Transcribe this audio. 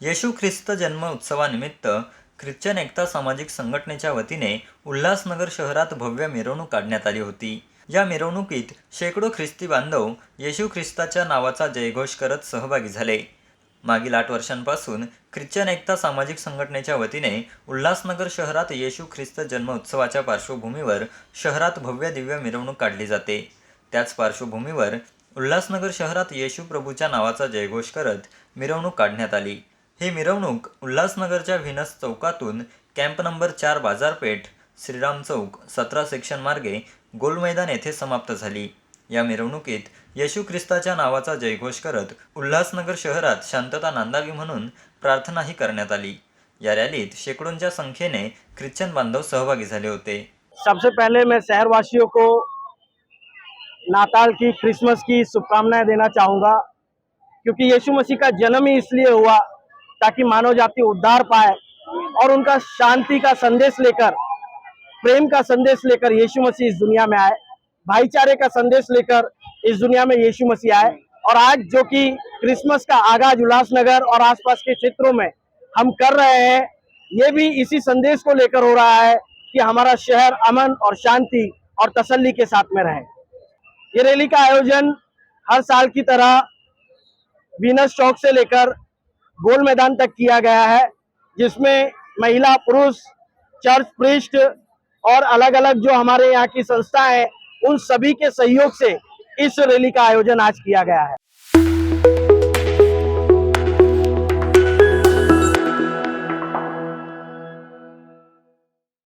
येशू ख्रिस्त जन्म उत्सवानिमित्त ख्रिश्चन एकता सामाजिक संघटनेच्या वतीने उल्हासनगर शहरात भव्य मिरवणूक काढण्यात आली होती. या मिरवणुकीत शेकडो ख्रिस्ती बांधव येशू ख्रिस्ताच्या नावाचा जयघोष करत सहभागी झाले. मागील आठ वर्षांपासून ख्रिश्चन एकता सामाजिक संघटनेच्या वतीने उल्हासनगर शहरात येशू ख्रिस्त जन्म उत्सवाच्या पार्श्वभूमीवर शहरात भव्य दिव्य मिरवणूक काढली जाते. त्याच पार्श्वभूमीवर उल्हासनगर शहरात येशू प्रभूच्या नावाचा जयघोष करत मिरवणूक काढण्यात आली. ही मिरवणूक उल्हासनगरच्या व्हिनस चौकातून कॅम्प नंबर चार बाजारपेठ श्रीराम चौक सतरा सेक्शन मार्गे गोल मैदान येथे समाप्त झाली. या मिरवणुकीत येशू ख्रिस्ताच्या नावाचा जयघोष करत उल्हासनगर शहरात शांतता नांदावी म्हणून प्रार्थनाही करण्यात आली. या रॅलीत शेकडोंच्या संख्येने ख्रिश्चन बांधव सहभागी झाले होते. सबसे पहले मैं शहरवासियों को नाताल की क्रिसमस की शुभकामनाएं देना चाहूंगा क्योंकि यीशु मसीह का जन्म ही इसलिए हुआ ताकि मानव जाति उद्धार पाए और उनका शांति का संदेश लेकर, प्रेम का संदेश लेकर यीशु मसीह इस दुनिया में आए, भाईचारे का संदेश लेकर इस दुनिया में यीशु मसीह आए। और आज जो कि क्रिसमस का आगाज़ उल्लासनगर और आसपास के क्षेत्रों में हम कर रहे हैं, ये भी इसी संदेश को लेकर हो रहा है कि हमारा शहर अमन और शांति और तसल्ली के साथ में रहे। ये रैली का आयोजन हर साल की तरह वीनस चौक से लेकर गोल मैदान तक किया गया है, जिसमें महिला, पुरुष, चर्च पृष्ठ और अलग अलग जो हमारे यहाँ की संस्था है, उन सभी के सहयोग से इस रैली का आयोजन आज किया गया है।